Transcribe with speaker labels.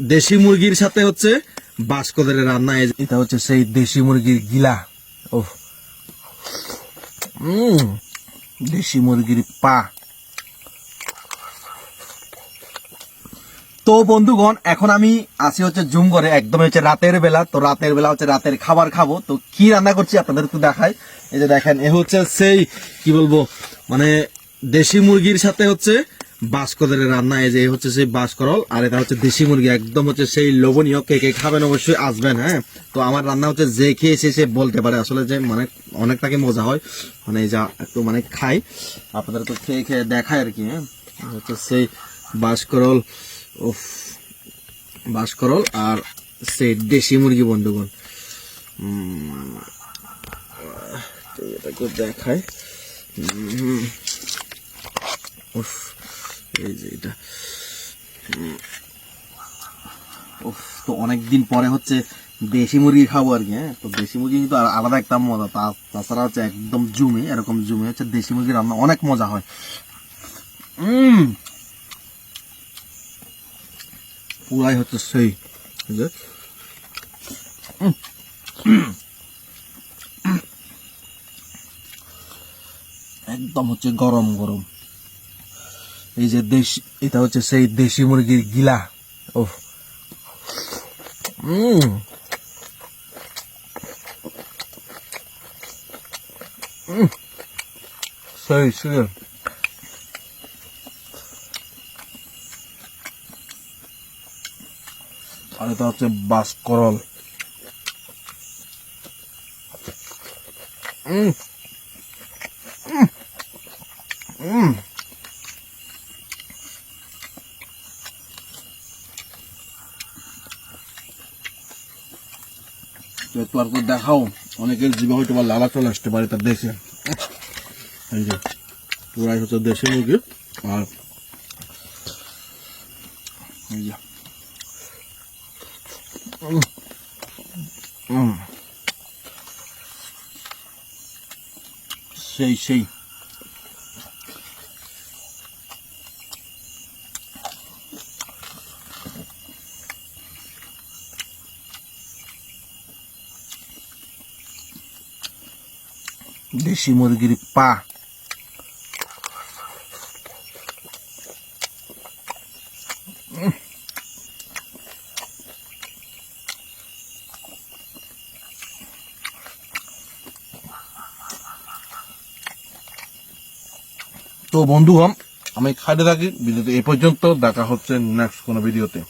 Speaker 1: দেশি মুরগির সাথে হচ্ছে বাসকদের রান্না। এটা হচ্ছে সেই দেশি মুরগির গিলা। ও দেশি মুরগির পা। তো বন্ধুগণ, এখন আমি আছি হচ্ছে জুম করে একদম হচ্ছে রাতের বেলা। তো রাতের বেলা হচ্ছে রাতের খাবার খাব। তো কি রান্না করছি আপনাদের একটু দেখাই। এই যে দেখেন, এ হচ্ছে সেই, কি বলব মানে দেশি মুরগির সাথে হচ্ছে বাসকদের রান্না, এই যে হচ্ছে সেই বাসকরল, আর এটা হচ্ছে দেশি মুরগি, একদম হচ্ছে সেই লোভনীয় কে কে খাবেন অবশ্যই আসবেন হ্যাঁ? তো আমার রান্না হচ্ছে যে খেয়েছে সে বলতে পারে, আসলে যে মানে অনেকটাকে মজা হয় মানে যা একটু মানে খাই, আপনাদের তো খেয়ে খেয়ে দেখায় আর কি হ্যাঁ? হচ্ছে সেই বাসকরল, উফ, বাসকরল আর সেই দেশি মুরগি, বন্ধুগণ। এটাকে দেখায় উফ। এই যে এটা। তো পরে হচ্ছে দেশি মুরগি খাব আর কি হ্যাঁ? তো দেশি মুরগি কিন্তু আলাদা একটা মজা। তাছাড়া হচ্ছে একদম জুমে, এরকম জুমে হচ্ছে দেশি মুরগি রান্না অনেক মজা হয়। পুরাই হচ্ছে সেই যে। একদম হচ্ছে গরম গরম। এই যে দেশি, এটা হচ্ছে সেই দেশি মুরগির গিলা। ও আর এটা হচ্ছে বাসকরল উম। উম। উম। তো দেখাও অনেকের জীবে হয়তো বা লালা চলে আসতে পারে তার দেশে এই যে, তোরাই হচ্ছে দেশে মুরগি আর এই। সেই সেই দেশি মুরগির পা। তো বন্ধু হম আমি খাইতে থাকি। ভিডিওতে এই পর্যন্ত। দেখা হচ্ছে নেক্সট কোনো ভিডিওতে।